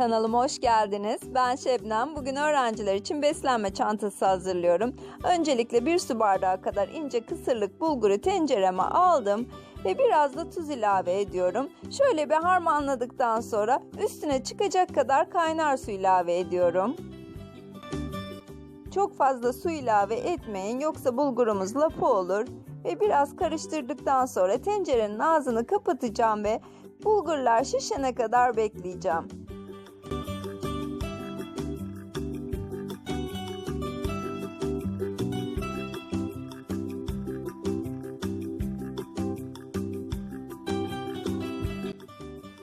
Kanalıma hoş geldiniz. Ben Şebnem. Bugün öğrenciler için beslenme çantası hazırlıyorum. Öncelikle bir su bardağı kadar ince kısırlık bulguru tencereme aldım ve biraz da tuz ilave ediyorum. Şöyle bir harmanladıktan sonra üstüne çıkacak kadar kaynar su ilave ediyorum. Çok fazla su ilave etmeyin yoksa bulgurumuz lapa olur. Ve biraz karıştırdıktan sonra tencerenin ağzını kapatacağım ve bulgurlar şişene kadar bekleyeceğim.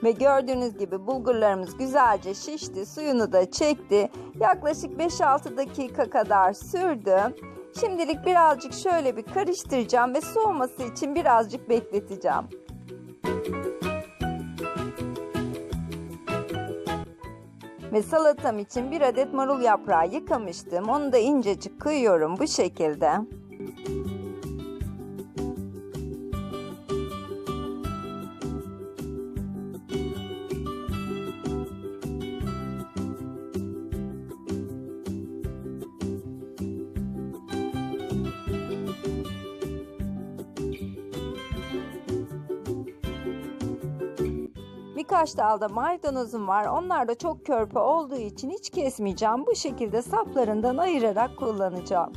Ve gördüğünüz gibi bulgurlarımız güzelce şişti, suyunu da çekti. Yaklaşık 5-6 dakika kadar sürdü. Şimdilik birazcık şöyle bir karıştıracağım ve soğuması için birazcık bekleteceğim. Ve salatam için bir adet marul yaprağı yıkamıştım. Onu da incecik kıyıyorum bu şekilde. Birkaç dalda maydanozum var. Onlar da çok körpe olduğu için hiç kesmeyeceğim. Bu şekilde saplarından ayırarak kullanacağım.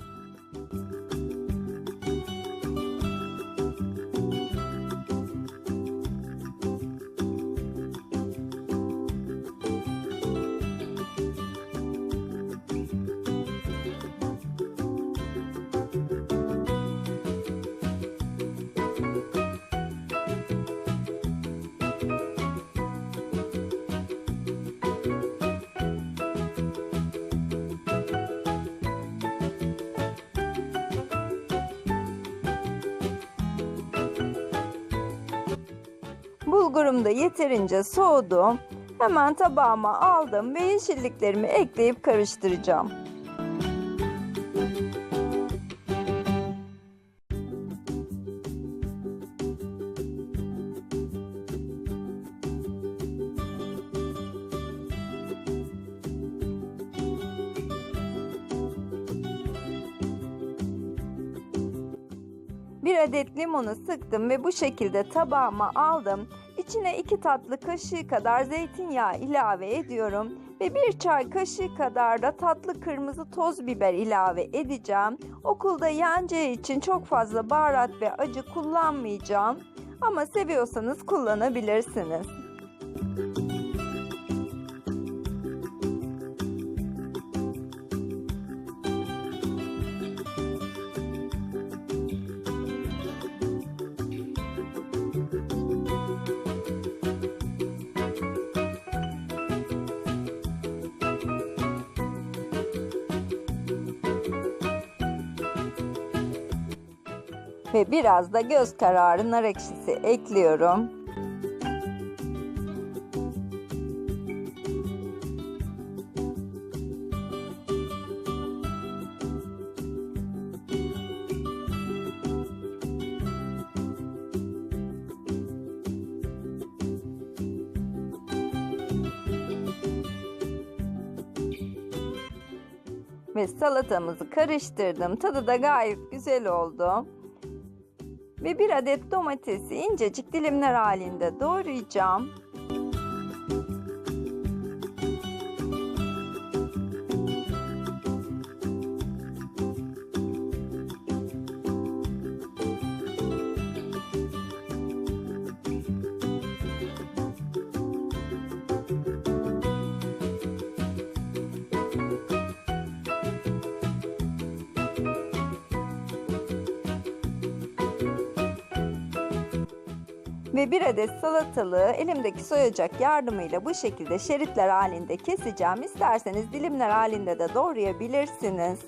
Bulgurum da yeterince soğudu. Hemen tabağıma aldım ve yeşilliklerimi ekleyip karıştıracağım. Bir adet limonu sıktım ve bu şekilde tabağıma aldım. İçine 2 tatlı kaşığı kadar zeytinyağı ilave ediyorum ve bir çay kaşığı kadar da tatlı kırmızı toz biber ilave edeceğim. Okulda yeneceği için çok fazla baharat ve acı kullanmayacağım ama seviyorsanız kullanabilirsiniz. Ve biraz da göz kararı nar ekşisi ekliyorum. Ve salatamızı karıştırdım. Tadı da gayet güzel oldu ve bir adet domatesi incecik dilimler halinde doğrayacağım. Ve bir adet salatalığı elimdeki soyacak yardımıyla bu şekilde şeritler halinde keseceğim. İsterseniz dilimler halinde de doğrayabilirsiniz.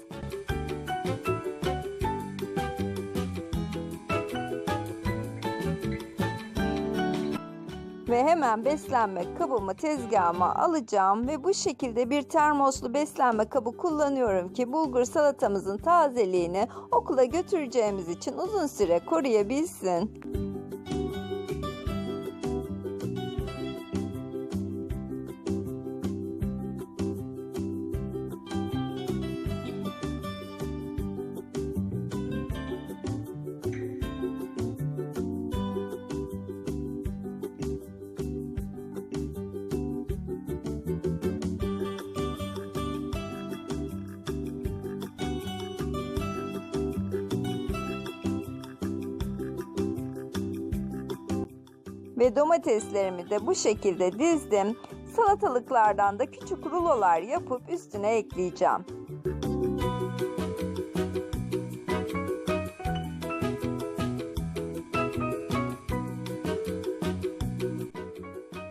Ve hemen beslenme kabımı tezgahıma alacağım ve bu şekilde bir termoslu beslenme kabı kullanıyorum ki bulgur salatamızın tazeliğini okula götüreceğimiz için uzun süre koruyabilsin. Ve domateslerimi de bu şekilde dizdim. Salatalıklardan da küçük rulolar yapıp üstüne ekleyeceğim.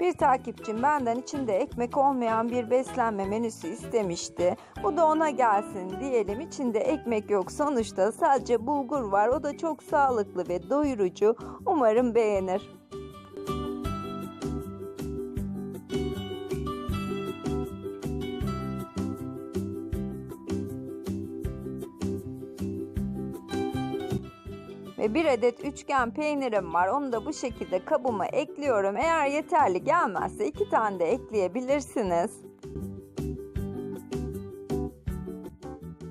Bir takipçim benden içinde ekmek olmayan bir beslenme menüsü istemişti. Bu da ona gelsin diyelim. İçinde ekmek yok. Sonuçta sadece bulgur var. O da çok sağlıklı ve doyurucu. Umarım beğenir. Ve bir adet üçgen peynirim var. Onu da bu şekilde kabıma ekliyorum. Eğer yeterli gelmezse iki tane de ekleyebilirsiniz.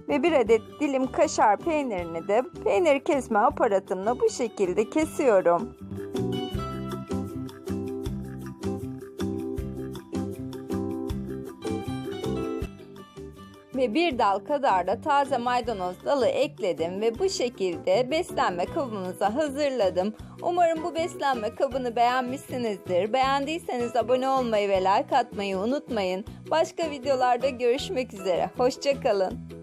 Ve bir adet dilim kaşar peynirini de peynir kesme aparatımla bu şekilde kesiyorum. Ve bir dal kadar da taze maydanoz dalı ekledim ve bu şekilde beslenme kabımızı hazırladım. Umarım bu beslenme kabını beğenmişsinizdir. Beğendiyseniz abone olmayı ve like atmayı unutmayın. Başka videolarda görüşmek üzere. Hoşçakalın.